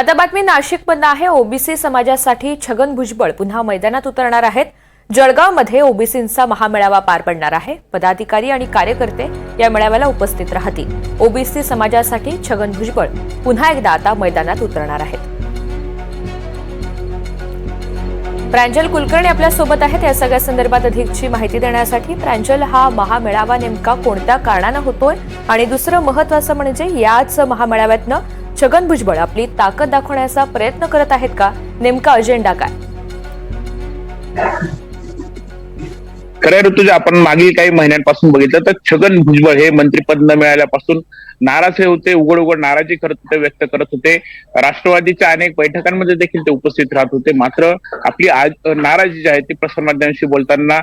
आता बातमी नाशिक बंद आहे. ओबीसी समाजासाठी छगन भुजबळ पुन्हा मैदानात उतरणार आहेत. जळगावमध्ये ओबीसींचा महामेळावा पार पडणार आहे. पदाधिकारी आणि कार्यकर्ते या मेळाव्याला उपस्थित राहतील. ओबीसी समाजासाठी छगन भुजबळ पुन्हा एकदा आता मैदानात उतरणार आहेत. प्रांजल कुलकर्णी आपल्यासोबत आहेत. या सगळ्या संदर्भात अधिकची माहिती देण्यासाठी प्रांजल हा महामेळावा नेमका कोणत्या कारणानं होतोय? आणि दुसरं महत्वाचं म्हणजे याच महामेळाव्यातनं छगन भुजबळ आपली ताकद दाखवण्याचा प्रयत्न करत आहेत का? नेमका अजेंडा काय? खऱ्या ऋतूच्या आपण मागील काही महिन्यांपासून बघितलं तर छगन भुजबळ हे मंत्रिपद न मिळाल्यापासून नाराज हे होते उघड उघड नाराजी करत होते व्यक्त करत होते. राष्ट्रवादीच्या अनेक बैठकांमध्ये देखील ते उपस्थित राहत होते. मात्र आपली आज नाराजी जी आहे ती प्रसारमाध्यमांशी बोलताना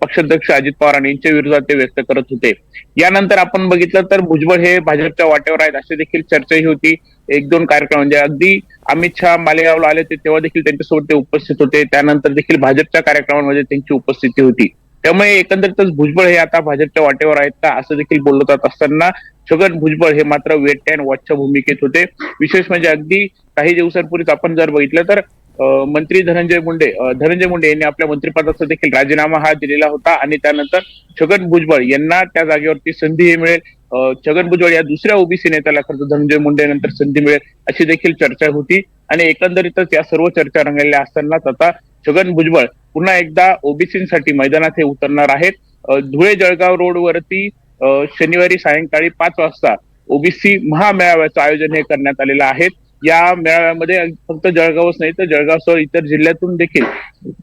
पक्षाध्यक्ष अजित पवार यांच्या विरोधात ते व्यक्त करत होते. यानंतर आपण बघितलं तर भुजबळ हे भाजपच्या वाटेवर आहेत अशी देखील चर्चाही होती. एक दोन कार्यक्रम म्हणजे अगदी अमित शहा मालेगावला आले होते तेव्हा देखील त्यांच्यासोबत ते उपस्थित होते. त्यानंतर देखील भाजपच्या कार्यक्रमांमध्ये त्यांची उपस्थिती होती. त्यामुळे एकंदरीतच भुजबळ हे आता भाजपच्या वाटेवर आहेत का असं देखील बोललं जात असताना छगन भुजबळ हे मात्र वेट अँड वॉचच्या भूमिकेत होते. विशेष म्हणजे अगदी काही दिवसांपूर्वीच आपण जर बघितलं तर मंत्री धनंजय मुंडे धनंजय मुंडे यांनी आपल्या मंत्रिपदाचा देखील राजीनामा हा दिलेला होता आणि त्यानंतर छगन भुजबळ यांना त्या जागेवरती संधी हे मिळेल. छगन भुजबळ या दुसऱ्या ओबीसी नेत्याला खरं धनंजय मुंडे नंतर संधी मिळेल अशी देखील चर्चा होती. आणि एकंदरीतच या सर्व चर्चा रंगलेल्या असतानाच आता छगन भुजबळ पुन्हा एकदा ओबीसीसाठी मैदानात हे उतरणार आहेत. धुळे जळगाव रोडवरती शनिवारी सायंकाळी पाच वाजता ओबीसी महामेळाव्याचं आयोजन हे करण्यात आलेलं आहे. या मेळाव्यामध्ये फक्त जळगावच नाही तर जळगावसह इतर जिल्ह्यातून देखील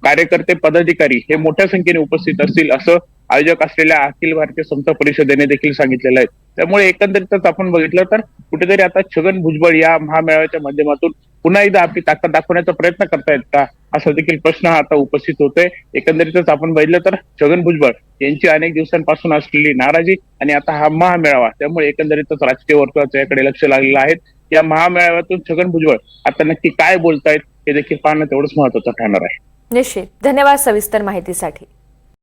कार्यकर्ते पदाधिकारी हे मोठ्या संख्येने उपस्थित असतील असं आयोजक असलेल्या अखिल भारतीय समता परिषदेने देखील सांगितलेलं आहे. त्यामुळे एकंदरीतच आपण बघितलं तर कुठेतरी आता छगन भुजबळ या महामेळाव्याच्या माध्यमातून पुन्हा एकदा आपली ताकद दाखवण्याचा प्रयत्न करतायत का? असा देखील प्रश्न हा आता उपस्थित होतोय. एकंदरीतच आपण बघितलं तर छगन भुजबळ यांची अनेक दिवसांपासून असलेली नाराजी आणि आता हा महामेळावा त्यामुळे एकंदरीतच राजकीय वर्तुळाचं याकडे लक्ष लागलेलं आहे. या महामेळाव्यातून छगन भुजबळ आता नक्की काय बोलतायत हे देखील पाहणं तेवढंच महत्वाचं ठरणार आहे. निश्चित. धन्यवाद सविस्तर माहितीसाठी.